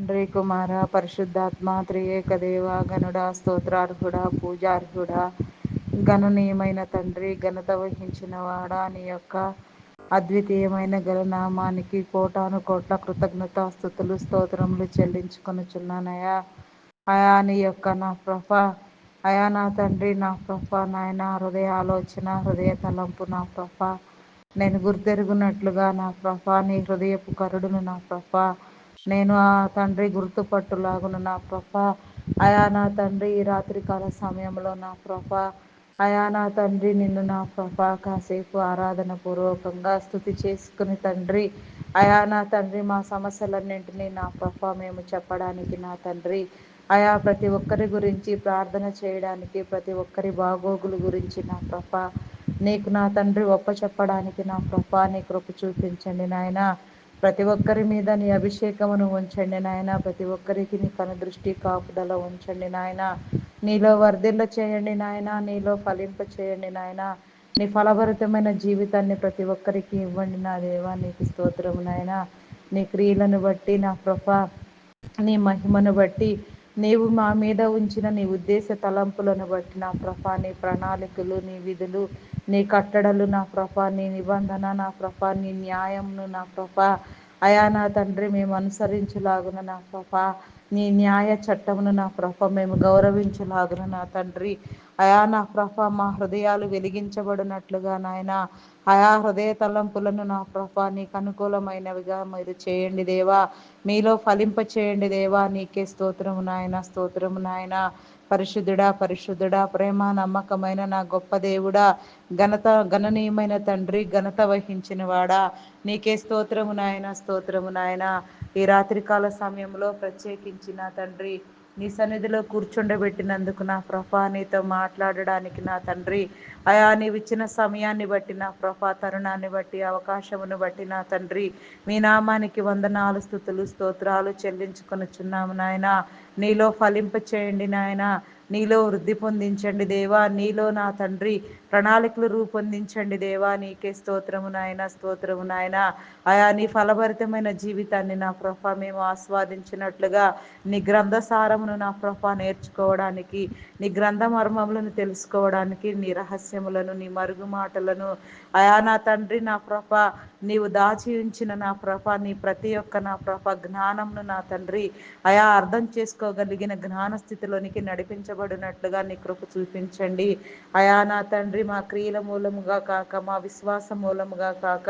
తండ్రి కుమార పరిశుద్ధాత్మ త్రియేక దేవ గనుడ స్తోత్రార్హుడా పూజార్హుడా గణనీయమైన తండ్రి ఘనత వహించిన వాడ నీ యొక్క అద్వితీయమైన గణనామానికి కోటాను కోట్ల కృతజ్ఞత స్థుతులు స్తోత్రములు చెల్లించుకొనుచున్నానయా అయా నీ యొక్క నా ప్రభ అయా నా తండ్రి నా ప్రభ నాయన హృదయ ఆలోచన హృదయ తలంపు నా ప్రభ. నేను గుర్తెరుగునట్లుగా నా ప్రభ నీ హృదయపు కరుడును నా ప్రభ. నేను ఆ తండ్రి గుర్తుపట్టులాగున నా ప్రభ. అయా నా తండ్రి ఈ రాత్రికాల సమయంలో నా ప్రభ. అయా నా తండ్రి నిన్ను నా ప్రభ. కాసేపు ఆరాధన పూర్వకంగా స్థుతి చేసుకుని తండ్రి. అయా నా తండ్రి మా సమస్యలన్నింటినీ నా ప్రభ. మేము చెప్పడానికి నా తండ్రి. అయా ప్రతి ఒక్కరి గురించి ప్రార్థన చేయడానికి ప్రతి ఒక్కరి బాగోగుల గురించి నా ప్రభ. నీకు నా తండ్రి ఒప్ప చెప్పడానికి నా ప్రభ. నీ కృప చూపించండి నాయన. ప్రతి ఒక్కరి మీద నీ అభిషేకమును ఉంచండి నాయన. ప్రతి ఒక్కరికి నీ కనుదృష్టి కాపుదల ఉంచండి నాయన. నీలో వర్ధిల్ల చేయండి నాయన. నీలో ఫలింప చేయండి నాయన. నీ ఫలభరితమైన జీవితాన్ని ప్రతి ఒక్కరికి ఇవ్వండి నా దేవా. నీకు స్తోత్రము నాయన. నీ క్రియలను బట్టి నా ప్రభ నీ మహిమను బట్టి నీవు మా మీద ఉంచిన నీ ఉద్దేశ తలంపులను బట్టి నా ప్రభా నీ ప్రణాళికలు నీ విధులు నీ కట్టడలు నా ప్రభా నీ నిబంధన నా ప్రభా నీ న్యాయమును నా ప్రభా. అయా నా తండ్రి మేము అనుసరించులాగున నా ప్రభా. నీ న్యాయ చట్టమును నా ప్రభ మేము గౌరవించలాగున నా తండ్రి. అయా నా ప్రభ మా హృదయాలు వెలిగించబడినట్లుగా నాయన. ఆయా హృదయ తలంపులను నా ప్రభా నీకు అనుకూలమైనవిగా మీరు చేయండి దేవా. మీలో ఫలింప చేయండి దేవా. నీకే స్తోత్రము నాయన స్తోత్రము నాయన. పరిశుద్ధుడా పరిశుద్ధుడా ప్రేమ నమ్మకమైన నా గొప్ప దేవుడా. ఘనత గణనీయమైన తండ్రి ఘనత వహించిన వాడా. నీకే స్తోత్రము నాయన స్తోత్రము నాయన. ఈ రాత్రికాల సమయంలో ప్రత్యేకించిన తండ్రి నీ సన్నిధిలో కూర్చుండబెట్టినందుకు నా ప్రభా నీతో మాట్లాడడానికి నా తండ్రి. అయా నీవిచ్చిన సమయాన్ని బట్టి నా ప్రభా తరుణాన్ని బట్టి అవకాశమును బట్టి నా తండ్రి. మీ నామానికి వందనాలు స్థుతులు స్తోత్రాలు చెల్లించుకొనుచున్నాము నాయన. నీలో ఫలింప చేయండి నాయన. నీలో వృద్ధి పొందించండి దేవా నీలో నా తండ్రి ప్రణాళికలు రూపొందించండి దేవా నీకే స్తోత్రము నాయన స్తోత్రము నాయన. ఆయా నీ ఫలభరితమైన జీవితాన్ని నా ప్రభ మేము ఆస్వాదించినట్లుగా నీ గ్రంథసారమును నా ప్రభ నేర్చుకోవడానికి నీ గ్రంథ మర్మములను తెలుసుకోవడానికి నీ రహస్యములను నీ మరుగు మాటలను ఆయా నా తండ్రి నా ప్రభ నీవు దాచి ఉంచిన నా ప్రభ నీ ప్రతి ఒక్క నా ప్రభ జ్ఞానంను నా తండ్రి. అయా అర్థం చేసుకోగలిగిన జ్ఞాన స్థితిలోనికి నడిపించబడినట్లుగా నీ కృప చూపించండి. అయా నా తండ్రి మా క్రియల మూలముగా కాక మా విశ్వాస మూలముగా కాక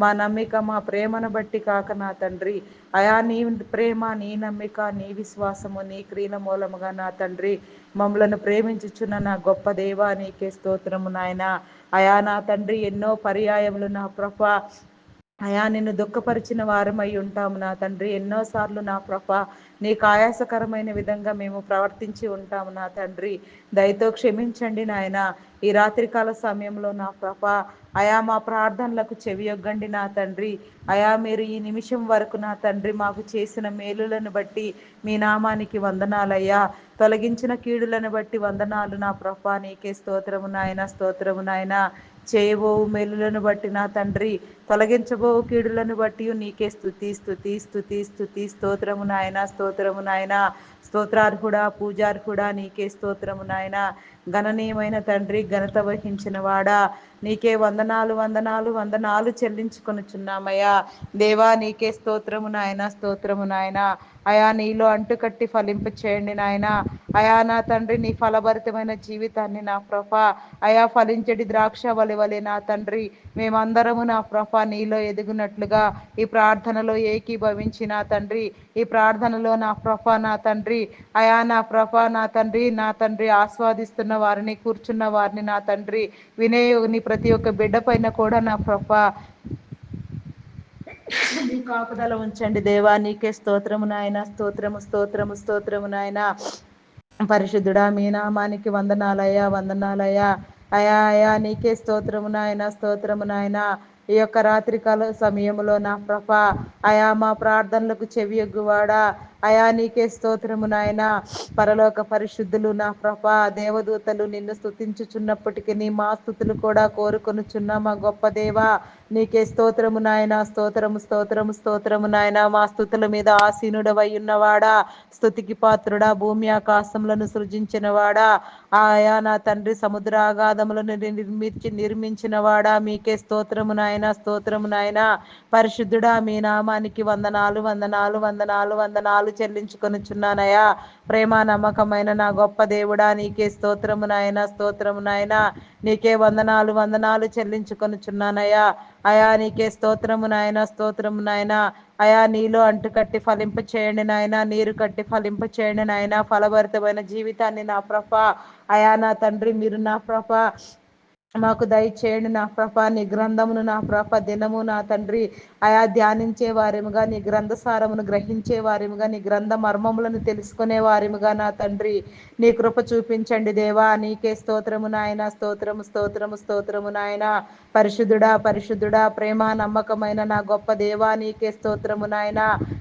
మా నమ్మిక మా ప్రేమను బట్టి కాక నా తండ్రి. అయా నీ ప్రేమ నీ నమ్మిక నీ విశ్వాసము నీ క్రియల మూలముగా నా తండ్రి. మమ్మలను ప్రేమించుచున్న నా గొప్ప దేవా నీకే స్తోత్రము నాయన. అయా నా తండ్రి ఎన్నో పర్యాయములు నా ప్రభ. అయా నిన్ను దుఃఖపరిచిన వారమై ఉంటాము నా తండ్రి. ఎన్నోసార్లు నా ప్రభ నీకు ఆయాసకరమైన విధంగా మేము ప్రవర్తించి ఉంటాము నా తండ్రి. దయతో క్షమించండి నాయన. ఈ రాత్రికాల సమయంలో నా ప్రభ అయా మా ప్రార్థనలకు చెవియొగ్గండి నా తండ్రి. అయా మీరు ఈ నిమిషం వరకు నా తండ్రి మాకు చేసిన మేలులను బట్టి మీ నామానికి వందనాలయ్యా. తొలగించిన కీడులను బట్టి వందనాలు నా ప్రభా. నీకే స్తోత్రము నాయన స్తోత్రము నాయన. చేయబోవు మేలులను బట్టి నా తండ్రి తొలగించబోవు కీడులను బట్టి నీకే స్థుతి స్థుతి స్థుతి స్థుతి స్తోత్రము నాయన స్తోత్రము నాయన. స్తోత్రార్హుడా పూజార్హుడా నీకే స్తోత్రము నాయన. గణనీయమైన తండ్రి ఘనత వహించిన వాడా. నీకే వందనాలు వందనాలు వందనాలు చెల్లించుకొనుచున్నామయ్యా. దేవా నీకే స్తోత్రము నాయన స్తోత్రము నాయన. అయా నీలో అంటుకట్టి ఫలింప చేయండి నాయన. అయా నా తండ్రి నీ ఫలభరితమైన జీవితాన్ని నా ప్రభ. అయా ఫలించడి ద్రాక్ష వలివలే నా తండ్రి. మేమందరము నా ప్రభ నీలో ఎదిగినట్లుగా ఈ ప్రార్థనలో ఏకీభవించి నా తండ్రి. ఈ ప్రార్థనలో నా ప్రభ నా తండ్రి. అయా నా ప్రభ నా తండ్రి నా తండ్రి ఆస్వాదిస్తున్న వారిని కూర్చున్న వారిని నా తండ్రి వినేయుని ప్రతి ఒక్క బిడ్డ పైన కూడా నా ప్రభ. నీ కాపుదల ఉంచండి దేవా నీకే స్తోత్రము నాయన స్తోత్రము స్తోత్రము స్తోత్రము నాయన. పరిశుద్ధుడా మీ నామానికి వందనాలయ్యా వందనాలయ్యా. అయా అయా నీకే స్తోత్రము నాయన స్తోత్రము నాయన. ఈ యొక్క రాత్రికాల సమయంలో నా ప్రభ అయా మా ప్రార్థనలకు చెవియొగ్గువాడా. అయా నీకే స్తోత్రము నాయన. పరలోక పరిశుద్ధులు నా ప్రభా దేవదూతలు నిన్ను స్థుతించుచున్నప్పటికీ నీ మా స్థుతులు కూడా కోరుకొనుచున్న మా గొప్ప దేవ. నీకే స్తోత్రము నాయన స్తోత్రము స్తోత్రము స్తోత్రము నాయన. మా స్థుతుల మీద ఆసీనుడవై ఉన్నవాడా. స్థుతికి పాత్రుడా భూమి ఆకాశములను సృజించిన వాడా ఆయా నా తండ్రి సముద్రాగాధములను నిర్మించి నిర్మించిన వాడా మీకే స్తోత్రము నాయన స్తోత్రము నాయన. పరిశుద్ధుడా మీ నామానికి వందనాలు వందనాలు వందనాలు వందనాలు చెల్లించుకొనుచున్నానయా ప్రేమ నమ్మకమైన నా గొప్ప దేవుడా నీకే స్తోత్రము నాయన స్తోత్రము నాయన. నీకే వందనాలు వందనాలు చెల్లించుకొనుచున్నానయ్యా అయా నీకే స్తోత్రము నాయన స్తోత్రము నాయన. అయా నీలో అంటు కట్టి ఫలింప చేయండి నాయన నీరు కట్టి ఫలింప చేయండి నాయన. ఫలభరితమైన జీవితాన్ని నా ప్రభ. అయా నా తండ్రి మీరు నా ప్రభ. మాకు దయచేయండి నా ప్రభ. నీ గ్రంథమును నా ప్రభ. దినము నా తండ్రి. ఆయా ధ్యానించే వారిముగా నీ గ్రంథసారమును గ్రహించే వారిముగా నీ గ్రంథ మర్మములను తెలుసుకునే వారిముగా నా తండ్రి. నీ కృప చూపించండి దేవా నీకే స్తోత్రము నాయన స్తోత్రము స్తోత్రము స్తోత్రము నాయన. పరిశుద్ధుడా పరిశుద్ధుడా ప్రేమ నమ్మకమైన నా గొప్ప దేవా నీకే స్తోత్రము నాయన.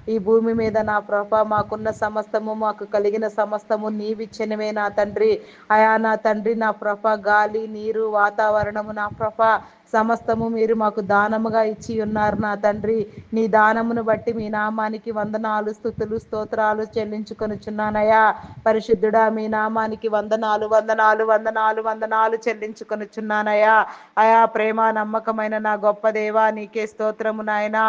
ఈ భూమి మీద నా ప్రభ మాకున్న సమస్తము మాకు కలిగిన సమస్తము నీవిచ్చినవే నా తండ్రి. అయా నా తండ్రి నా ప్రభ గాలి నీరు వాతావరణము నా ప్రభ. సమస్తము మీరు మాకు దానముగా ఇచ్చి ఉన్నారు నా తండ్రి. నీ దానమును బట్టి మీ నామానికి వందనాలు స్థుతులు స్తోత్రాలు చెల్లించుకొనుచున్నానయా పరిశుద్ధుడా మీ నామానికి వందనాలు వందనాలు వందనాలు వందనాలు చెల్లించుకొనుచున్నానయా అయా ప్రేమ నమ్మకమైన నా గొప్ప దేవా నీకే స్తోత్రము నాయన.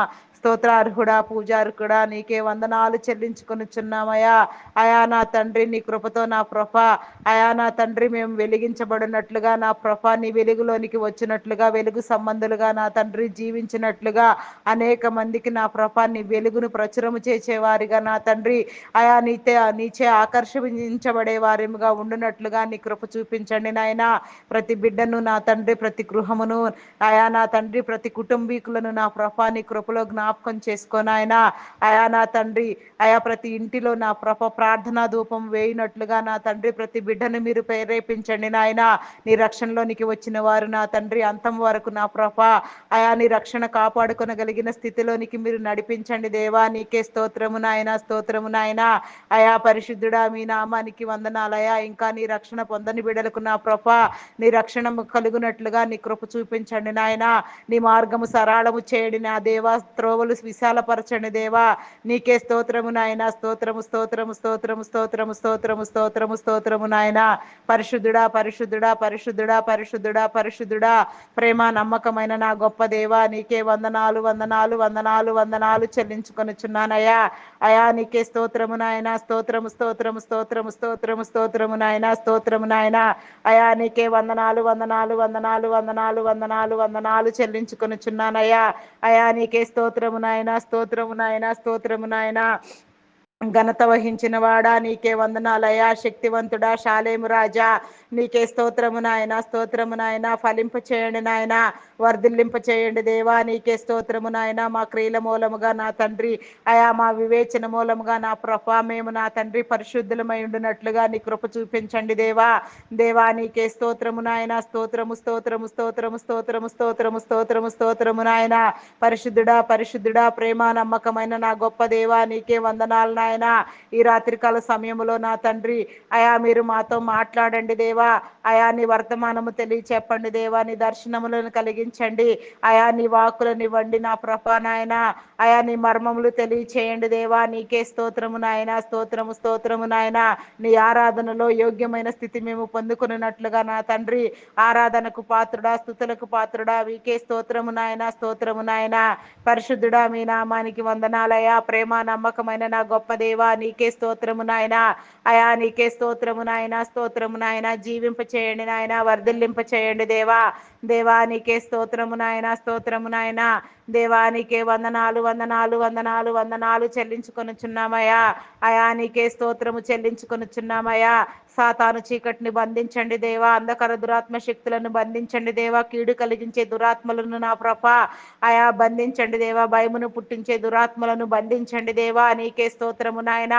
స్తోత్రార్హుడా పూజార్హుడా నీకే వందనాలు చెల్లించుకొనుచున్నామయ్యా. అయా నా తండ్రి నీ కృపతో నా ప్రభ. అయా నా తండ్రి మేము వెలిగించబడినట్లుగా నా ప్రభ నీ వెలుగులోనికి వచ్చినట్లుగా వెలుగు సంబంధులుగా నా తండ్రి జీవించినట్లుగా అనేక మందికి నా ప్రభ నీ వెలుగును ప్రచురము చేసేవారిగా నా తండ్రి. అయా నీతే నీచే ఆకర్షించబడే వారిగా ఉండునట్లుగా నీ కృప చూపించండి నాయన. ప్రతి బిడ్డను నా తండ్రి ప్రతి గృహమును అయా నా తండ్రి ప్రతి కుటుంబీకులను నా ప్రఫ నీ కృపలో జ్ఞాప జ్ఞాపకం చేసుకొని ఆయన అయా నా తండ్రి అయా ప్రతి ఇంటిలో నా ప్రభ ప్రార్థనా ధూపం వేయినట్లుగా నా తండ్రి ప్రతి బిడ్డను మీరు ప్రేరేపించండి నాయన. నీ రక్షణలోనికి వచ్చిన వారు నా తండ్రి అంతం వరకు నా ప్రభ అయా నీ రక్షణ కాపాడుకొనగలిగిన స్థితిలోనికి మీరు నడిపించండి దేవా. నీకే స్తోత్రము నాయన స్తోత్రము నాయన. అయా పరిశుద్ధుడా మీ నామానికి వందనాలయా ఇంకా నీ రక్షణ పొందని బిడలకు నా ప్రభ నీ రక్షణ కలుగునట్లుగా నీ కృప చూపించండి నాయన. నీ మార్గము సరళము చేయండి నా దేవా. త్రోవలు విశాలపరచండి దేవా. నీకే స్తోత్రము నాయన. స్తోత్రము స్తోత్రము స్తోత్రము స్తోత్రము స్తోత్రము స్తోత్రము స్తోత్రము నాయన. పరిశుద్ధుడా పరిశుద్ధుడా పరిశుద్ధుడా పరిశుద్ధుడా పరిశుద్ధుడా. ప్రేమ నమ్మకమైన నా గొప్ప దేవా నీకే వందనాలు వందనాలు వందనాలు వందనాలు చెల్లించుకొనుచున్నానయ్యా. అయా నీకే స్తోత్రము నాయన. స్తోత్రము స్తోత్రము స్తోత్రము స్తోత్రము స్తోత్రము నాయన. స్తోత్రము నాయన. అయా నీకే వందనాలు వందనాలు వందనాలు వందనాలు వందనాలు వందనాలు చెల్లించుకొనుచున్నానయ్యా. అయా నీకే స్తోత్రము నాయన స్తోత్రము నాయన స్తోత్రము నాయన. ఘనత వహించిన వాడా నీకే వందనాలయా శక్తివంతుడా శాలేము రాజా. నీకే స్తోత్రము నాయన స్తోత్రము నాయన. ఫలింపు చేయండి నాయన. వర్ధిల్లింప చేయండి దేవా నీకే స్తోత్రము నాయన. మా క్రియల మూలముగా నా తండ్రి అయా మా వివేచన మూలముగా నా ప్రభా మేము నా తండ్రి పరిశుద్ధులమై ఉండినట్లుగా నీ కృప చూపించండి దేవా. దేవా నీకే స్తోత్రము నాయన. స్తోత్రము స్తోత్రము స్తోత్రము స్తోత్రము స్తోత్రము స్తోత్రము స్తోత్రము నాయన. పరిశుద్ధుడా పరిశుద్ధుడా ప్రేమ నమ్మకమైన నా గొప్ప దేవా నీకే వందనాలు నాయన. ఈ రాత్రికాల సమయంలో నా తండ్రి అయా మీరు మాతో మాట్లాడండి దేవా. అయా నీ వర్తమానము తెలియచెప్పండి దేవా. నీ దర్శనములను కలిగి కలిగించండి అయా నీ వాకులనివ్వండి నా ప్రభా నాయన. అయా నీ మర్మములు తెలియచేయండి దేవా. నీకే స్తోత్రము నాయన. స్తోత్రము స్తోత్రము నాయన. నీ ఆరాధనలో యోగ్యమైన స్థితి మేము పొందుకున్నట్లుగా నా తండ్రి. ఆరాధనకు పాత్రుడా స్థుతులకు పాత్రుడా. వీకే స్తోత్రము నాయన స్తోత్రము నాయన. పరిశుద్ధుడా మీ నామానికి వందనాలయా ప్రేమ నమ్మకమైన నా గొప్ప దేవా నీకే స్తోత్రము నాయన. అయా నీకే స్తోత్రము నాయన స్తోత్రము నాయన. జీవింప చేయండి నాయన వర్ధిల్లింప చేయండి దేవా దేవానికే స్తోత్రము నాయన స్తోత్రము నాయన. దేవానికే వందనాలు వందనాలు వందనాలు వందనాలు చెల్లించుకొనుచున్నామయ్యా. అయానికే స్తోత్రము చెల్లించుకొనుచున్నామయ్యా. సాతాను చీకటిని బంధించండి దేవా అంధకర దురాత్మ శక్తులను బంధించండి దేవా కీడు కలిగించే దురాత్మలను నా ప్రభ. అయా బంధించండి దేవా భయమును పుట్టించే దురాత్మలను బంధించండి దేవా నీకే స్తోత్రము నాయన.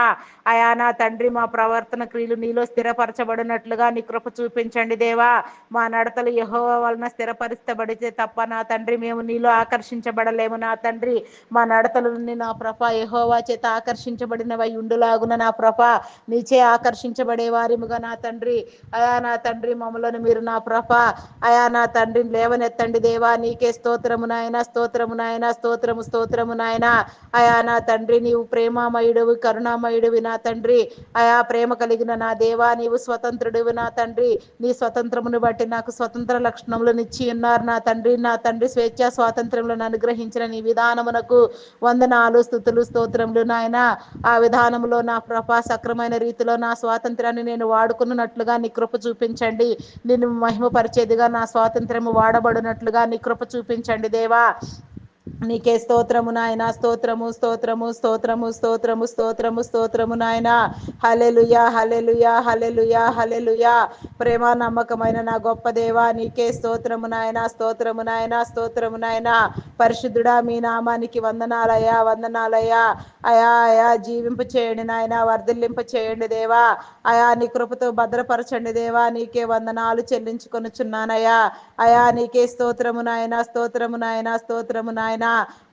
అయా నా తండ్రి మా ప్రవర్తన క్రియలు నీలో స్థిరపరచబడినట్లుగా నీ కృప చూపించండి దేవా. మా నడతలు యహోవ వలన స్థిరపరచబడితే తప్ప నా తండ్రి మేము నీలో ఆకర్షించబడలేము. నా తండ్రి మా నడతలు నా ప్రభ యహోవా చేత ఆకర్షించబడినవై ఉండులాగున నా ప్రభ. నీచే ఆకర్షించబడే వారిముగా నా తండ్రి అయా నా తండ్రి మమ్మలను మీరు నా ప్రభ. అయా నా తండ్రిని లేవనెత్తండి దేవా నీకే స్తోత్రము నాయన స్తోత్రము నాయన స్తోత్రము స్తోత్రము నాయన. అయా నా తండ్రి నీవు ప్రేమామయుడువి కరుణామయుడివి నా తండ్రి. అయా ప్రేమ కలిగిన నా దేవా నీవు స్వతంత్రుడివి నా తండ్రి. నీ స్వతంత్రమును బట్టి నాకు స్వతంత్ర లక్షణములను ఇచ్చి ఉన్నారు నా తండ్రి. నా తండ్రి స్వేచ్ఛ స్వాతంత్రములను అనుగ్రహించిన నీ విధానమునకు వందనాలు స్థుతులు స్తోత్రములు నాయన. ఆ విధానంలో నా ప్రభా సక్రమైన రీతిలో నా స్వాతంత్రాన్ని నేను వాడుకున్నట్లుగా నీ కృప చూపించండి. నేను మహిమపరిచేదిగా నా స్వాతంత్రము వాడబడినట్లుగా నీ కృప చూపించండి దేవా. నీకే స్తోత్రము నాయన స్తోత్రము స్తోత్రము స్తోత్రము స్తోత్రము స్తోత్రము స్తోత్రము నాయన. హలెలుయా హలెలుయా హలెలుయా హలెలుయా ప్రేమ నమ్మకమైన నా గొప్ప దేవా నీకే స్తోత్రము నాయన స్తోత్రము నాయన స్తోత్రము నాయన. పరిశుద్ధుడా మీ నామానికి వందనాలయ్యా వందనాలయ్యా. అయా అయా జీవింపు చేయండి నాయన వర్ధిల్లింపు చేయండి దేవా. అయా నీ కృపతో భద్రపరచండి దేవా నీకే వందనాలు చెల్లించుకొనుచున్నానయ్యా. అయా నీకే స్తోత్రము నాయన స్తోత్రము నాయన స్తోత్రము నాయన.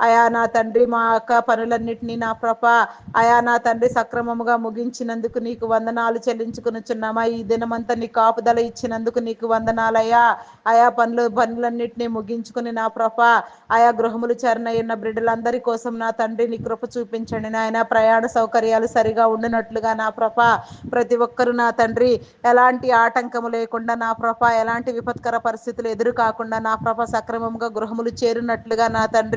అయా నా తండ్రి మా అక్క పనులన్నింటినీ నా ప్రభ. అయా నా తండ్రి సక్రమముగా ముగించినందుకు నీకు వందనాలు చెల్లించుకునిచున్నామా. ఈ దినమంతా నీ కాపుదల ఇచ్చినందుకు నీకు వందనాలయ్యా. ఆయా పనులు పనులన్నింటినీ ముగించుకుని నా ప్రభ. ఆయా గృహములు చేరనయ్యున్న బిడ్డలందరి కోసం నా తండ్రి నీ కృప చూపించండి నాయన. ప్రయాణ సౌకర్యాలు సరిగా ఉండినట్లుగా నా ప్రభ. ప్రతి ఒక్కరు నా తండ్రి. ఎలాంటి ఆటంకము లేకుండా నా ప్రభ ఎలాంటి విపత్కర పరిస్థితులు ఎదురు కాకుండా నా ప్రభ సక్రమంగా గృహములు చేరినట్లుగా నా తండ్రి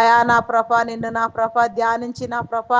అయా నా ప్రభ నిన్ను నా ప్రభ ధ్యానించి నా ప్రభ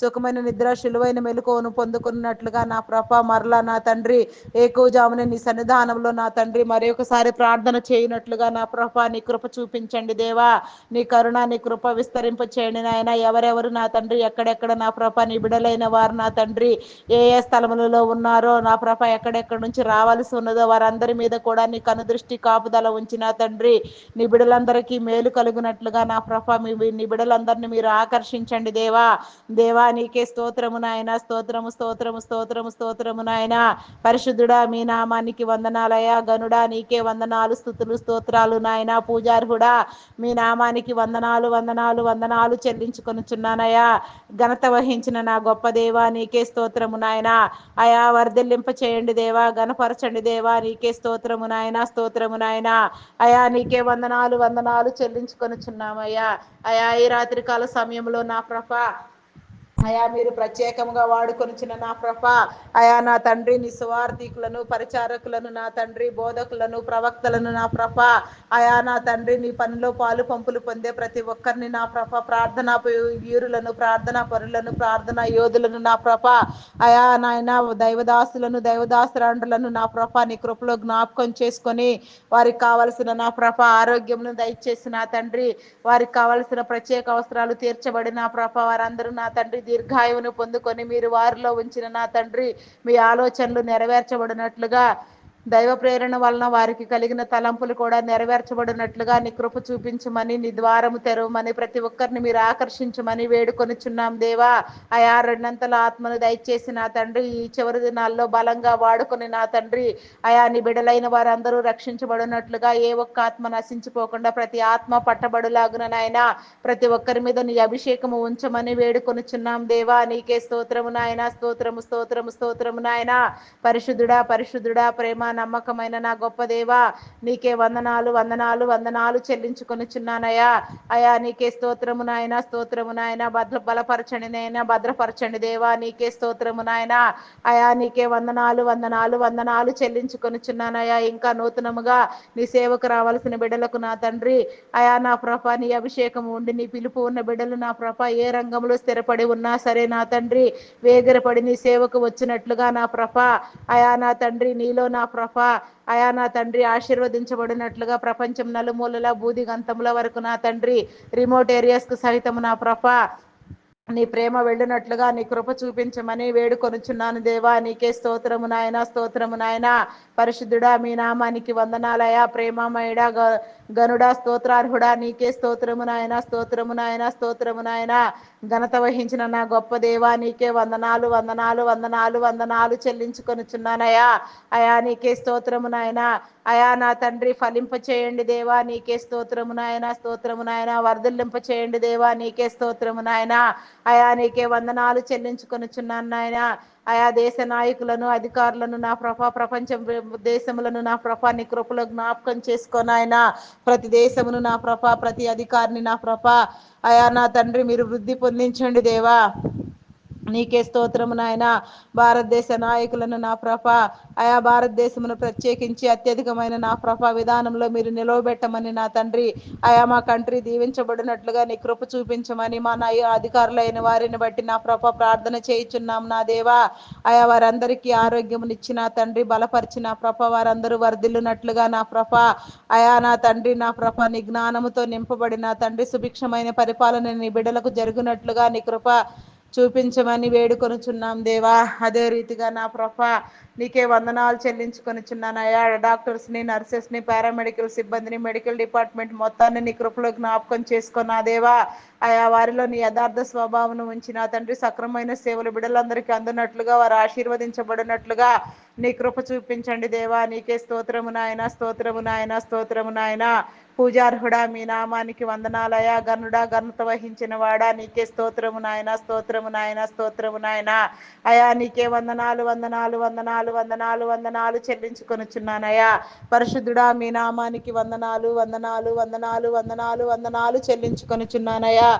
సుఖమైన నిద్ర శిలువైన మెలుకోను పొందుకున్నట్లుగా నా ప్రభ మరలా నా తండ్రి ఏకోజామున నీ సన్నిధానంలో నా తండ్రి మరి ఒకసారి ప్రార్థన చేయనట్లుగా నా ప్రభ నీ కృప చూపించండి దేవా. నీ కరుణ నీ కృప విస్తరింప చేయండి నాయన. ఎవరెవరు నా తండ్రి ఎక్కడెక్కడ నా ప్రభ నీ బిడలైన వారు నా తండ్రి ఏ ఏ స్థలములలో ఉన్నారో నా ప్రభ ఎక్కడెక్కడ నుంచి రావాల్సి ఉన్నదో వారందరి మీద కూడా నీ కనుదృష్టి కాపుదల ఉంచి నా తండ్రి. నీ బిడలందరికీ మేలు కలుగునట్లుగా నా ప్రభ మీ నీ బిడలందరినీ మీరు ఆకర్షించండి దేవా. దేవా నీకే స్తోత్రము నాయన. స్తోత్రము స్తోత్రము స్తోత్రము స్తోత్రము నాయన. పరిశుద్ధుడా మీ నామానికి వందనాలయ గనుడా నీకే వందనాలు స్థుతులు స్తోత్రాలు నాయన. పూజార్హుడా మీ నామానికి వందనాలు వందనాలు వందనాలు చెల్లించుకొనుచున్నానయ్యా. ఘనత వహించిన నా గొప్ప దేవా నీకే స్తోత్రము నాయన. అయా వర్ధిల్లింప చేయండి దేవా. గణపరచండి దేవా. నీకే స్తోత్రము నాయన స్తోత్రము నాయన. అయా నీకే వందనాలు వందనాలు చెల్లించుకొనుచున్నామయ్యా అయా ఈ రాత్రికాల సమయంలో నా ప్రభ అయా మీరు ప్రత్యేకంగా వాడుకొనిచిన నా ప్రభ అయా నా తండ్రి నీ సువార్థికులను పరిచారకులను నా తండ్రి బోధకులను ప్రవక్తలను నా ప్రభ అయా నా తండ్రి నీ పనిలో పాలు పంపులు పొందే ప్రతి ఒక్కరిని నా ప్రభ ప్రార్థన వీరులను ప్రార్థన పరులను ప్రార్థన యోధులను నా ప్రభ అయా నాయన దైవదాసులను దైవదాసురాండ్రులను నా ప్రభ నీ కృపలో జ్ఞాపకం చేసుకొని వారికి కావలసిన నా ప్రభ ఆరోగ్యమును దయచేసి నా తండ్రి వారికి కావలసిన ప్రత్యేక అవసరాలు తీర్చబడిన ప్రభ వారందరూ నా తండ్రి దీర్ఘాయువును పొందుకొని మీరు వారిలో ఉంచిన నా తండ్రి మీ ఆలోచనలు నెరవేర్చబడినట్లుగా దైవ ప్రేరణ వలన వారికి కలిగిన తలంపులు కూడా నెరవేర్చబడినట్లుగా నీ కృప చూపించమని నీ ద్వారము తెరవమని ప్రతి ఒక్కరిని మీరు ఆకర్షించమని వేడుకొనిచున్నాం దేవా. ఆయా రెండంతల ఆత్మను దయచేసి నా తండ్రి ఈ చివరి దినాల్లో బలంగా వాడుకొని నా తండ్రి. ఆయా నీ బిడలైన వారందరూ రక్షించబడినట్లుగా ఏ ఒక్క ఆత్మ నశించిపోకుండా ప్రతి ఆత్మ పట్టబడులాగున నాయన. ప్రతి ఒక్కరి మీద నీ అభిషేకము ఉంచమని వేడుకొనిచున్నాం దేవా. నీకే స్తోత్రము నాయన. స్తోత్రము స్తోత్రము స్తోత్రము నాయన. పరిశుద్ధుడా పరిశుద్ధుడా ప్రేమ నమ్మకమైన నా గొప్ప దేవా నీకే వందనాలు వందనాలు వందనాలు చెల్లించుకొనిచున్నానయ్యా. అయా నీకే స్తోత్రము నాయన స్తోత్రము నాయన. భద్ర బలపరచండి నాయన భద్రపరచండి దేవా నీకే స్తోత్రము నాయన. అయా నీకే వందనాలు వందనాలు వందనాలు చెల్లించుకొనిచున్నానయ్యా. ఇంకా నూతనముగా నీ సేవకు రావాల్సిన బిడ్డలకు నా తండ్రి అయా నా ప్రభ నీ అభిషేకం ఉండి నీ పిలుపు ఉన్న బిడ్డలు నా ప్రభ ఏ రంగంలో స్థిరపడి ఉన్నా సరే నా తండ్రి వేగరపడి నీ సేవకు వచ్చినట్లుగా నా ప్రభ అయా నా తండ్రి నీలో నా ప్రభ అయా నా తండ్రి ఆశీర్వదించబడినట్లుగా ప్రపంచం నలుమూలల బూది గంతముల వరకు నా తండ్రి రిమోట్ ఏరియాస్కు సహితము నా ప్రభ. నీ ప్రేమ వెళ్ళినట్లుగా నీ కృప చూపించమని వేడుకొనుచున్నాను దేవా. నీకే స్తోత్రము నాయన స్తోత్రము నాయన. పరిశుద్ధుడా మీ నామానికి వందనాలయ ప్రేమమయుడ గనుడా స్తోత్రార్హుడా. నీకే స్తోత్రము నాయన స్తోత్రము నాయన స్తోత్రము నాయన. ఘనత వహించిన నా గొప్ప దేవా నీకే వందనాలు వందనాలు వందనాలు వందనాలు చెల్లించుకొనుచున్నానయా అయా నీకే స్తోత్రము నాయన. అయా నా తండ్రి ఫలింప చేయండి దేవా. నీకే స్తోత్రము నాయన స్తోత్రము నాయన. వర్ధలింప చేయండి దేవా. నీకే స్తోత్రము నాయన. అయా నీకే వందనాలు చెల్లించుకొనుచున్నాను నాయన. ఆయా దేశ నాయకులను అధికారులను నా ప్రభా ప్రపంచం దేశములను నా ప్రభా నీ కృపలో జ్ఞాపకం చేసుకొని ఆయన ప్రతి దేశమును నా ప్రభా ప్రతి అధికారిని నా ప్రభా. అయా నా తండ్రి మీరు వృద్ధి పొందించండి దేవా. నీకే స్తోత్రము నాయన. భారతదేశ నాయకులను నా ప్రభ ఆయా భారతదేశమును ప్రత్యేకించి అత్యధికమైన నా ప్రభ విధానంలో మీరు నిలవబెట్టమని నా తండ్రి ఆయా మా కంట్రీ దీవించబడినట్లుగా నీ కృప చూపించమని మా నా అధికారులైన వారిని బట్టి నా ప్రభ ప్రార్థన చేయుచున్నాం నా దేవా. ఆయా వారందరికీ ఆరోగ్యమునిచ్చి నా తండ్రి బలపరిచి నా ప్రభ వారందరూ వర్ధిల్లునట్లుగా నా ప్రభ అయా నా తండ్రి నా ప్రభ నీ జ్ఞానముతో నింపబడి నా తండ్రి సుభిక్షమైన పరిపాలన నీ బిడలకు జరుగునట్లుగా నీ కృప చూపించమని వేడుకొనుచున్నాం దేవా. అదే రీతిగా నా ప్రభ నీకే వందనాలు చెల్లించుకొనిచున్నాను అయా డాక్టర్స్ని నర్సెస్ని పారామెడికల్ సిబ్బందిని మెడికల్ డిపార్ట్మెంట్ మొత్తాన్ని నీ కృపలో జ్ఞాపకం చేసుకున్నా దేవా. ఆయా వారిలో నీ యథార్థ స్వభావం ఉంచిన తండ్రి సక్రమైన సేవలు బిడలందరికీ అందునట్లుగా వారు ఆశీర్వదించబడినట్లుగా నీ కృప చూపించండి దేవా. నీకే స్తోత్రము నాయన స్తోత్రము నాయన స్తోత్రము నాయన. పూజార్హుడా మీ నామానికి వందనాలయ గనుడా ఘనత వహించిన వాడా. నీకే స్తోత్రము నాయన స్తోత్రము నాయన స్తోత్రము నాయన. అయా నీకే వందనాలు వందనాలు వందనాలు. వందనాలు వందనాలు చెల్లించుకొనుచున్నానయ్యా. పరిశుద్ధుడా మీ నామానికి వందనాలు వందనాలు వందనాలు వందనాలు వందనాలు చెల్లించుకొనుచున్నానయ్యా.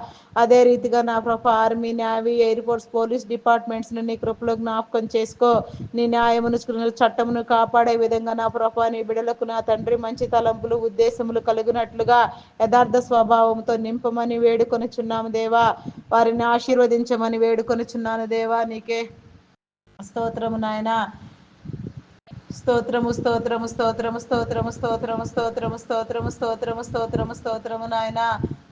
అదే రీతిగా నా ప్రభ army navy air force police departments నీ కృపలో జ్ఞాపకం చేసుకో. నీ న్యాయమును చట్టమును కాపాడే విధంగా నా ప్రభ నీ బిడలకు నా తండ్రి మంచి తలంపులు ఉద్దేశములు కలిగినట్లుగా యథార్థ స్వభావంతో నింపమని వేడుకొనుచున్నాము దేవా. వారిని ఆశీర్వదించమని వేడుకొనుచున్నాను దేవా. నీకే స్తోత్రము నాయన. స్తోత్రము స్తోత్రము స్తోత్రము స్తోత్రము స్తోత్రము స్తోత్రము స్తోత్రము స్తోత్రము స్తోత్రము స్తోత్రము నాయన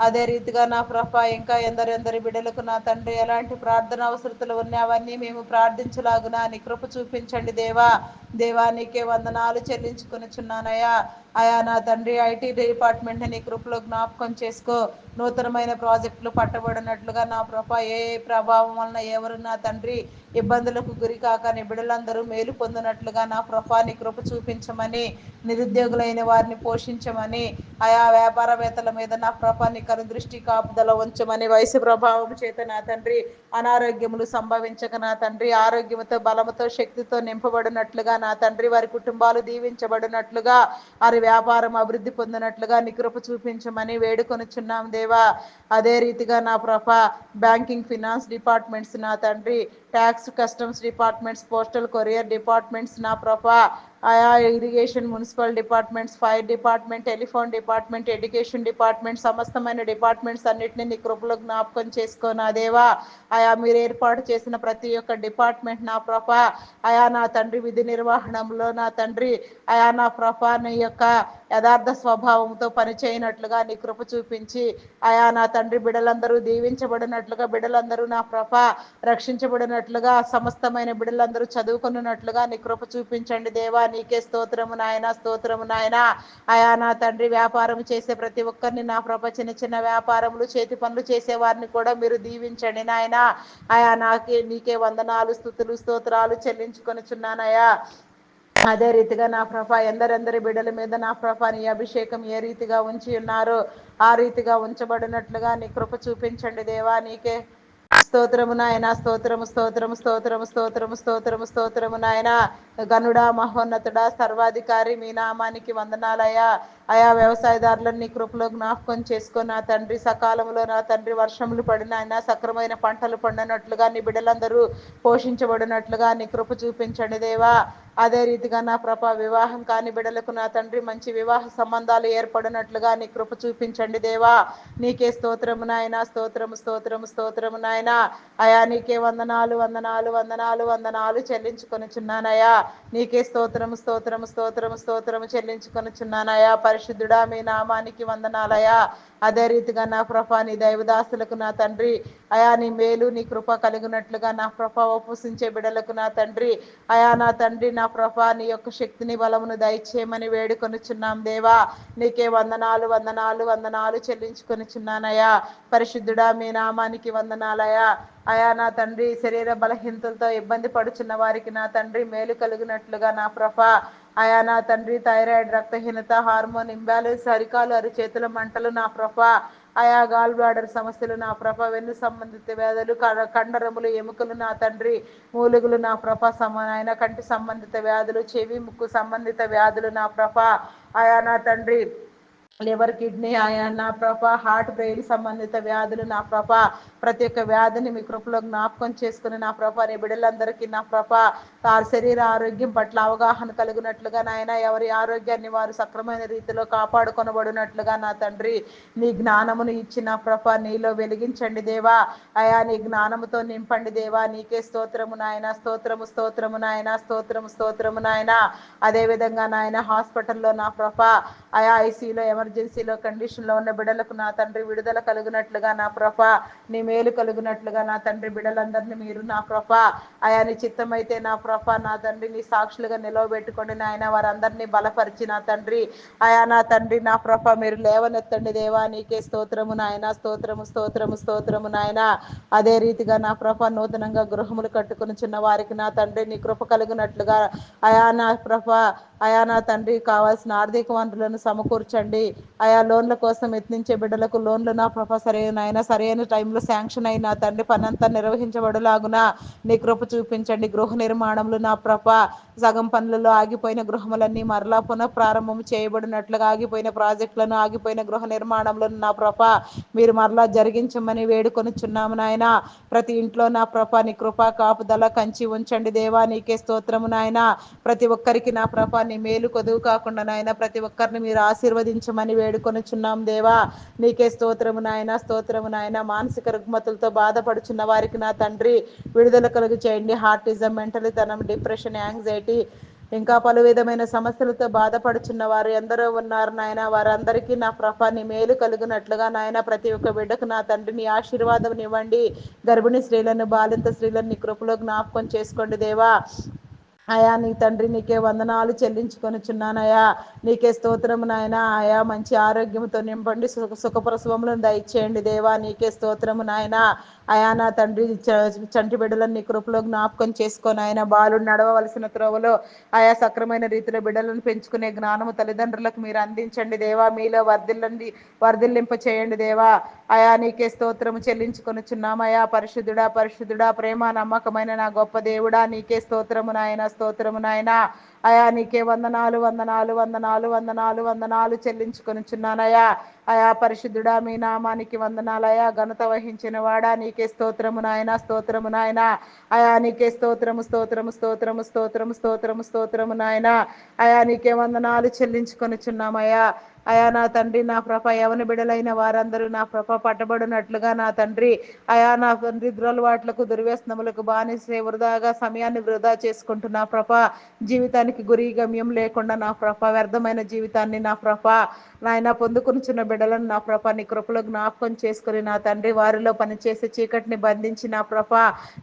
అదే రీతిగా నా ప్రభ ఇంకా ఎందరెందరి బిడ్డలకు నా తండ్రి ఎలాంటి ప్రార్థన అవసరతలు ఉన్నావన్నీ అవన్నీ మేము ప్రార్థించలాగునా నీ కృప చూపించండి దేవా దేవా నీకే వందనాలు చెల్లించుకొనిచున్నానయ్యా అయా నా తండ్రి ఐటీ డిపార్ట్మెంట్ నీ కృపలో జ్ఞాపకం చేసుకో. నూతనమైన ప్రాజెక్టులు పట్టబడినట్లుగా నా ప్రభ ఏ ప్రభావం వలన ఎవరు నా తండ్రి ఇబ్బందులకు గురి కాక నీ బిడ్డలందరూ మేలు పొందినట్లుగా నా ప్రభా నీ కృప చూపించమని నిరుద్యోగులైన వారిని పోషించమని ఆయా వ్యాపారవేత్తల మీద నా ప్రభా నీ దృష్టి కాపుదల ఉంచమని వయసు ప్రభావం చేత నా తండ్రి అనారోగ్యములు సంభవించక నా తండ్రి ఆరోగ్యముతో బలముతో శక్తితో నింపబడినట్లుగా నా తండ్రి వారి కుటుంబాలు దీవించబడినట్లుగా వారి వ్యాపారం అభివృద్ధి పొందినట్లుగా నికృప చూపించమని వేడుకొనుచున్నాం దేవా. అదే రీతిగా నా ప్రభ బ్యాంకింగ్ ఫినాన్స్ డిపార్ట్మెంట్స్ నా తండ్రి tax customs departments postal courier departments నా ప్రభ ఆయా irrigation municipal departments fire department telephone department education department సమస్తమైన డిపార్ట్మెంట్స్ అన్నింటినీ నీ కృపలో జ్ఞాపకం చేసుకోనా దేవా. ఆయా మీరు ఏర్పాటు చేసిన ప్రతి ఒక్క డిపార్ట్మెంట్ నా ప్రభా. ఆయా నా తండ్రి విధి నిర్వహణంలో నా తండ్రి. ఆయా నా ప్రభా నీ యొక్క యథార్థ స్వభావంతో పనిచేయనట్లుగా నీ కృప చూపించి ఆయా నా తండ్రి బిడలందరూ దీవించబడినట్లుగా బిడలందరూ నా ప్రభ రక్షించబడినట్లుగా సమస్తమైన బిడలందరూ చదువుకున్నట్లుగా నీ కృప చూపించండి దేవా. నీకే స్తోత్రము నాయన స్తోత్రము నాయన. ఆయా నా తండ్రి వ్యాపారం చేసే ప్రతి ఒక్కరిని నా ప్రభ చిన్న చిన్న వ్యాపారములు చేతి పనులు చేసే వారిని కూడా మీరు దీవించండి నాయన. ఆయా నాకే నీకే వందనాలు స్థుతులు స్తోత్రాలు చెల్లించుకొనిచున్నానయ్యా. అదే రీతిగా నా ప్రభ ఎందరెందరి బిడ్డల మీద నా ప్రభ నీ అభిషేకం ఏ రీతిగా ఉంచి ఉన్నారో ఆ రీతిగా ఉంచబడినట్లుగా నీ కృప చూపించండి దేవా నీకే స్తోత్రము నాయన స్తోత్రము స్తోత్రము స్తోత్రము స్తోత్రము స్తోత్రము స్తోత్రము నాయన. గనుడా మహోన్నతుడా సర్వాధికారి మీ నామానికి వందనాలయ్యా. ఆయా వ్యవసాయదారులను నీ కృపలో జ్ఞాపకం చేసుకొని నా తండ్రి. సకాలంలో నా తండ్రి వర్షములు పడినాయన సక్రమైన పంటలు పండినట్లుగా నీ బిడ్డలందరూ పోషించబడినట్లుగా నీ కృప చూపించండి దేవా. అదే రీతిగా నా ప్రభ వివాహం కాని బిడలకు నా తండ్రి మంచి వివాహ సంబంధాలు ఏర్పడినట్లుగా నీ కృప చూపించండి దేవా. నీకే స్తోత్రము నాయన స్తోత్రము స్తోత్రము స్తోత్రము నాయన. అయా నీకే వందనాలు వందనాలు వందనాలు వందనాలు చెల్లించుకొని చున్నానయా నీకే స్తోత్రము స్తోత్రము స్తోత్రము స్తోత్రము చెల్లించుకొనిచున్నానయా. పరిశుద్ధుడా మీ నామానికి వందనాలయా. అదే రీతిగా నా ప్రభ నీ దైవదాసులకు నా తండ్రి. అయా నీ మేలు నీ కృప కలిగినట్లుగా నా ప్రభ ఉపసించే బిడలకు నా తండ్రి. అయా నా తండ్రి నా ప్రభా నీ యొక్క శక్తిని బలమును దయచేయమని వేడుకొనుచున్నాం దేవా. నీకే వందనాలు వందనాలు వందనాలు చెల్లించుకొనిచున్నానయా పరిశుద్ధుడా మీ నామానికి వందనాలయా అయా నా తండ్రి శరీర బలహీనతలతో ఇబ్బంది పడుచున్న వారికి నా తండ్రి మేలు కలిగినట్లుగా నా ప్రభా. అయా నా తండ్రి థైరాయిడ్ రక్తహీనత హార్మోన్ ఇంబ్యాలెన్స్ అరికాలు అరిచేతుల మంటలు నా ప్రభా. ఆయా గాల్ బ్లాడర్ సమస్యలు నా ప్రభ వెన్ను సంబంధిత వ్యాధులు కండరములు ఎముకలు నా తండ్రి మూలుగులు నా ప్రభ సమాన కంటి సంబంధిత వ్యాధులు చెవి ముక్కు సంబంధిత వ్యాధులు నా ప్రభ ఆయా నా తండ్రి లివర్ కిడ్నీ ఆయా నా ప్రభ హార్ట్ బ్రెయిన్ సంబంధిత వ్యాధులు నా ప్రభ ప్రతి ఒక్క వ్యాధిని మీ కృపలో జ్ఞాపకం చేసుకుని నా ప్రభా నీ బిడ్డలందరికీ నా ప్రభా వారి శరీర ఆరోగ్యం పట్ల అవగాహన కలిగినట్లుగా నాయన ఎవరి ఆరోగ్యాన్ని వారు సక్రమైన రీతిలో కాపాడుకొనబడినట్లుగా నా తండ్రి నీ జ్ఞానమును ఇచ్చిన ప్రభ నీలో వెలిగించండి దేవా. అయా నీ జ్ఞానముతో నింపండి దేవా. నీకే స్తోత్రము నాయన స్తోత్రము స్తోత్రము నాయన స్తోత్రము స్తోత్రము నాయన. అదేవిధంగా నాయన హాస్పిటల్లో నా ప్రభ అయా ఐసీలో ఎమర్జెన్సీలో కండిషన్లో ఉన్న బిడలకు నా తండ్రి విడుదల కలిగినట్లుగా నా ప్రభ నీ మేలు కలిగినట్లుగా నా తండ్రి బిడలందరినీ మీరు నా ప్రఫ ఆయా చిత్తమైతే నా ప్రఫ నా తండ్రి నీ సాక్షులుగా నిలవబెట్టుకోండి నాయన వారందరినీ బలపరిచి నా తండ్రి. ఆయా నా తండ్రి నా ప్రభ మీరు లేవనెత్తండి దేవా. నీకే స్తోత్రము నాయన. స్తోత్రము స్తోత్రము స్తోత్రము నాయన. అదే రీతిగా నా ప్రభ నూతనంగా గృహములు కట్టుకుని చిన్న వారికి నా తండ్రి నీ కృప కలిగినట్లుగా. అయా నా ప్రభ అయా నా తండ్రి కావాల్సిన ఆర్థిక వనరులను సమకూర్చండి. ఆయా లోన్ల కోసం యత్నించే బిడ్డలకు లోన్లు నా ప్రభ సరైన ఆయన సరైన టైంలో శాంక్షన్ అయిన తండ్రి పనంతా నిర్వహించబడులాగున నీ కృప చూపించండి. గృహ నిర్మాణంలో నా ప్రభ. సగం పనులలో ఆగిపోయిన గృహములన్నీ మరలా పునః ప్రారంభం చేయబడినట్లుగా ఆగిపోయిన ప్రాజెక్టులను ఆగిపోయిన గృహ నిర్మాణంలో నా ప్రభ. మీరు మరలా జరిగించమని వేడుకొని చున్నాము నాయన. ప్రతి ఇంట్లో నా ప్రభ నీ కృప కాపుదల కంచి ఉంచండి దేవా. నీకే స్తోత్రము నాయన. ప్రతి ఒక్కరికి నా ప్రభ నీ మేలు కొదువు కాకుండా నాయన ప్రతి ఒక్కరిని మీరు ఆశీర్వదించమని వేడుకొని చున్నాం దేవా. నీకే స్తోత్రము నాయన స్తోత్రము నాయన. మానసిక రుగ్మతులతో బాధపడుచున్న వారికి నా తండ్రి విడుదల కలుగు చేయండి. హార్టిజం మెంటలితనం డిప్రెషన్ యాంగ్జైటీ ఇంకా పలు విధమైన సమస్యలతో బాధపడుచున్న వారు ఎందరో ఉన్నారు నాయన. వారందరికీ నా ప్రభ నీ మేలు కలుగునట్లుగా నాయన. ప్రతి ఒక్క బిడ్డకు నా తండ్రిని ఆశీర్వాదం ఇవ్వండి గర్భిణీ స్త్రీలను బాలింత స్త్రీలను నీ కృపలో జ్ఞాపకం చేసుకోండి దేవా. అయా నీ తండ్రి నీకే వందనాలు చెల్లించుకొనిచున్నానయా నీకే స్తోత్రము నాయన. ఆయా మంచి ఆరోగ్యంతో నింపండి. సుఖ సుఖప్రసవములను దయచేయండి దేవా. నీకే స్తోత్రము నాయన. అయా నా తండ్రి చంటి బిడ్డలను నీ కృపలో జ్ఞాపకం చేసుకొని ఆయన బాలు నడవవలసిన త్రోవలో ఆయా సక్రమైన రీతిలో బిడ్డలను పెంచుకునే జ్ఞానము తల్లిదండ్రులకు మీరు అందించండి దేవా. మీలో వర్ధిల్లండి వర్ధిల్లింప చేయండి దేవా. ఆయా నీకే స్తోత్రము చెల్లించుకొనిచున్నామయా పరిశుద్ధుడా పరిశుద్ధుడా ప్రేమ నమ్మకమైన నా గొప్ప దేవుడా నీకే స్తోత్రము నాయన స్తోత్రము నాయనా. అయా నీకే వందనాలు వందనాలు వందనాలు వందనాలు వందనాలు చెల్లించుకొనిచున్నానయా అయా పరిశుద్ధుడా మీ నామానికి వందనాలయా ఘనత వహించిన వాడా నీకే స్తోత్రము నాయన స్తోత్రము నాయన. అయా నీకే స్తోత్రము స్తోత్రము స్తోత్రము స్తోత్రము స్తోత్రము స్తోత్రము నాయన. అయా నీకే వందనాలు చెల్లించుకొనిచున్నామయ్యా. అయా నా తండ్రి నా ప్రభ యవన బిడలైన వారందరూ నా ప్రభ పట్టబడినట్లుగా నా తండ్రి. అయా నా తండ్రి దురలవాట్లకు దుర్వ్యసనములకు బానిసే వృధాగా సమయాన్ని వృధా చేసుకుంటున్నా ప్రభ జీవితానికి గురి గమ్యం లేకుండా నా ప్రభ వ్యర్థమైన జీవితాన్ని నా ప్రభ నాయన పొందుకునిచున్న బిడ్డలను నా ప్రభ నీ కృపలో జ్ఞాపకం చేసుకుని నా తండ్రి వారిలో పనిచేసే చీకటిని బంధించి నా ప్రభ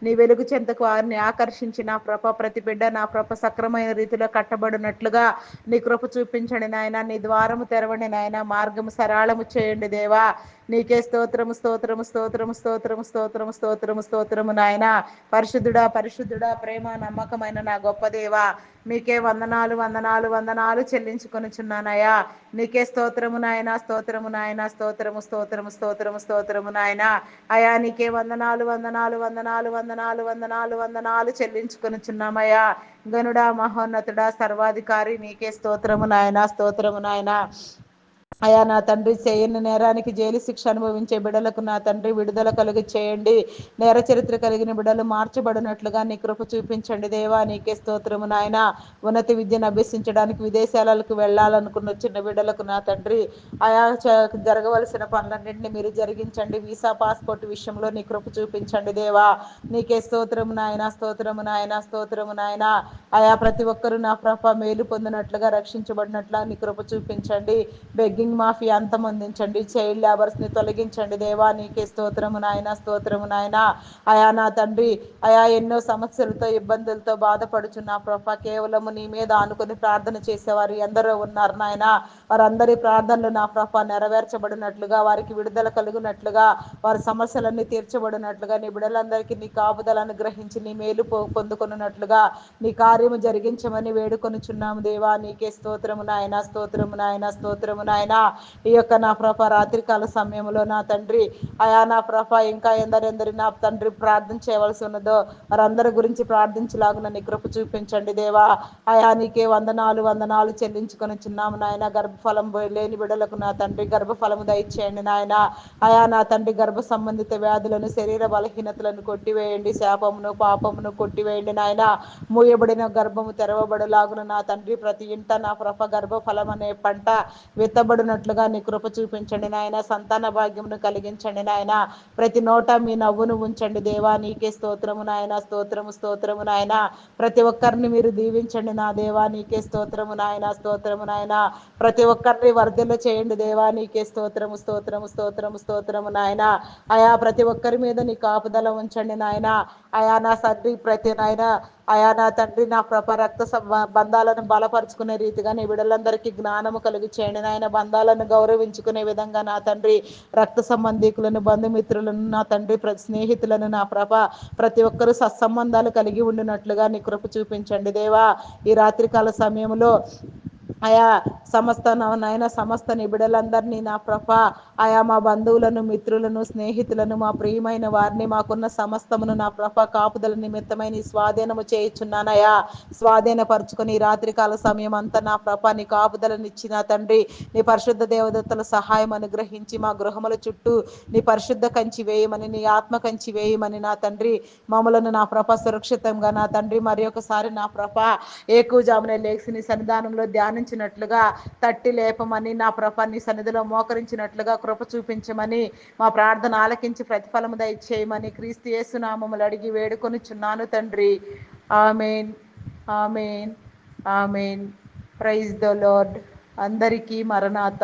నీ వెలుగు చెంతకు వారిని ఆకర్షించి నా ప్రభ ప్రతి బిడ్డ నా ప్రభ సక్రమైన రీతిలో కట్టబడినట్లుగా నీ కృప చూపించండి నాయన. నీ ద్వారము తెరవండి నాయన. మార్గము సరళము చేయండి దేవా. నీకే స్తోత్రము స్తోత్రము స్తోత్రము స్తోత్రము స్తోత్రము స్తోత్రము స్తోత్రము నాయన. పరిశుద్ధుడా పరిశుద్ధుడా ప్రేమ నమ్మకమైన నా గొప్ప దేవా. మీకే వందనాలు వందనాలు వందనాలు చెల్లించుకొనిచున్నానయ్యా. నీకే స్తోత్రము నాయన స్తోత్రము నాయన స్తోత్రము స్తోత్రము స్తోత్రము స్తోత్రము నాయన. అయా నీకే వందనాలు వందనాలు వందనాలు వందనాలు వందనాలు వందనాలు చెల్లించుకొనిచున్నామయ్యా. గనుడా మహోన్నతుడా సర్వాధికారి నీకే స్తోత్రము నాయన స్తోత్రము నాయన. అయా నా తండ్రి చేయని నేరానికి జైలు శిక్ష అనుభవించే బిడలకు నా తండ్రి విడుదల కలుగు చేయండి. నేర చరిత్ర కలిగిన బిడలు మార్చబడినట్లుగా నీ కృప చూపించండి. దేవా నీకే స్తోత్రము నాయన. ఉన్నత విద్యను అభ్యసించడానికి విదేశాలకు వెళ్ళాలనుకున్న చిన్న బిడ్డలకు నా తండ్రి ఆయా జరగవలసిన పనులన్నింటినీ మీరు జరిగించండి. వీసా పాస్పోర్ట్ విషయంలో నీ కృప చూపించండి దేవా. నీకే స్తోత్రము నాయన స్తోత్రము నాయన స్తోత్రము నాయన. ఆయా ప్రతి ఒక్కరూ నా ప్రభ మేలు పొందినట్లుగా రక్షించబడినట్లుగా నీ కృప చూపించండి. బెగ్గింగ్ మాఫీ అంతమొందించండి. చైల్డ్ లేబర్స్ని తొలగించండి. దేవా నీకే స్తోత్రము నాయన స్తోత్రము నాయన. అయా నా తండ్రి అయా ఎన్నో సమస్యలతో ఇబ్బందులతో బాధపడుచున్నా ప్రభా. కేవలము నీ మీద ఆనుకొని ప్రార్థన చేసేవారు ఎందరో ఉన్నారు నాయన. వారందరి ప్రార్థనలు నా ప్రభా నెరవేర్చబడినట్లుగా వారికి విడుదల కలుగునట్లుగా వారి సమస్యలన్నీ తీర్చబడినట్లుగా నీ బిడలందరికీ నీ కాపుదలను గ్రహించి నీ మేలు పొందుకున్నట్లుగా నీ కార్యము జరిగించమని వేడుకొనుచున్నాము దేవా. నీకే స్తోత్రము నాయన స్తోత్రము నాయన స్తోత్రము నాయన. ఈ యొక్క నా ప్రభ రాత్రికాల సమయంలో నా తండ్రి అయా నా ప్రభ ఇంకా ఎందరెందరి నా తండ్రి ప్రార్థన చేయవలసి ఉన్నదో వారందరి గురించి ప్రార్థించలాగున నీ కృప చూపించండి దేవా. అయా నీకే వందనాలు వందనాలు చెల్లించుకొని చిన్నాము నాయన. గర్భఫలం లేని బిడలకు నా తండ్రి గర్భఫలము దయచేయండి నాయన. అయా నా తండ్రి గర్భ సంబంధిత వ్యాధులను శరీర బలహీనతలను కొట్టివేయండి. శాపమును పాపమును కొట్టివేయండి నాయన. మూయబడిన గర్భము తెరవబడలాగున నా తండ్రి ప్రతి ఇంట నా ప్రభ గర్భఫలం అనే పంట విత్తబడినట్లుగా నీ కృప చూపించండి నాయన. సంతాన భాగ్యమును కలిగించండి నాయన. ప్రతి నోట మీ నవ్వును ఉంచండి దేవా. నీకే స్తోత్రము నాయన. స్తోత్రము స్తోత్రము నాయన. ప్రతి ఒక్కరిని మీరు దీవించండి నా దేవా. నీకే స్తోత్రము నాయన. స్తోత్రము నాయన. ప్రతి ఒక్కరిని వర్ధలు చేయండి దేవా. నీకే స్తోత్రము స్తోత్రము స్తోత్రము స్తోత్రము నాయన. అయా ప్రతి ఒక్కరి మీద నీ కాపుదల ఉంచండి నాయన. అయా నా సర్ది ప్రతి నాయన. అయా నా తండ్రి నా ప్రభ రక్త బంధాలను బలపరుచుకునే రీతిగా నీ బిడ్డలందరికీ జ్ఞానము కలిగి చేయండి. నాయన బంధాలను గౌరవించుకునే విధంగా నా తండ్రి రక్త సంబంధికులను బంధుమిత్రులను నా తండ్రి స్నేహితులను నా ప్రభ ప్రతి ఒక్కరూ సత్సంబంధాలు కలిగి ఉండినట్లుగా నీ కృప చూపించండి. దేవా ఈ రాత్రికాల సమయంలో ఆయా సమస్త నాయన సమస్త నిబిడలందరినీ నా ప్రభ ఆయా మా బంధువులను మిత్రులను స్నేహితులను మా ప్రియమైన వారిని మాకున్న సమస్తమును నా ప్రభ కాపుదల నిమిత్తమైన స్వాధీనము చేయుచున్నానయా స్వాధీనపరుచుకొని రాత్రికాల సమయం అంతా నా ప్రభ నీ కాపుదలనిచ్చిన తండ్రి నీ పరిశుద్ధ దేవదత్తల సహాయం అనుగ్రహించి మా గృహముల చుట్టూ నీ పరిశుద్ధ కంచి వేయమని నీ ఆత్మ కంచి వేయమని నా తండ్రి మమ్మలను నా ప్రభ సురక్షితంగా నా తండ్రి మరి ఒకసారి నా ప్రభ ఏకూజామునే లేక్సిని సన్నిధానంలో ధ్యానించినట్లుగా తట్టి లేపమని నా ప్రభా నీ సన్నిధిలో మోకరించినట్లుగా కృప చూపించమని మా ప్రార్థన ఆలకించి ప్రతిఫలము దయచేయమని క్రీస్తు యేసునామములు అడిగి వేడుకొనిచున్నాను తండ్రి. Amen. Amen. Amen. Praise the Lord. అందరికీ మరణాత.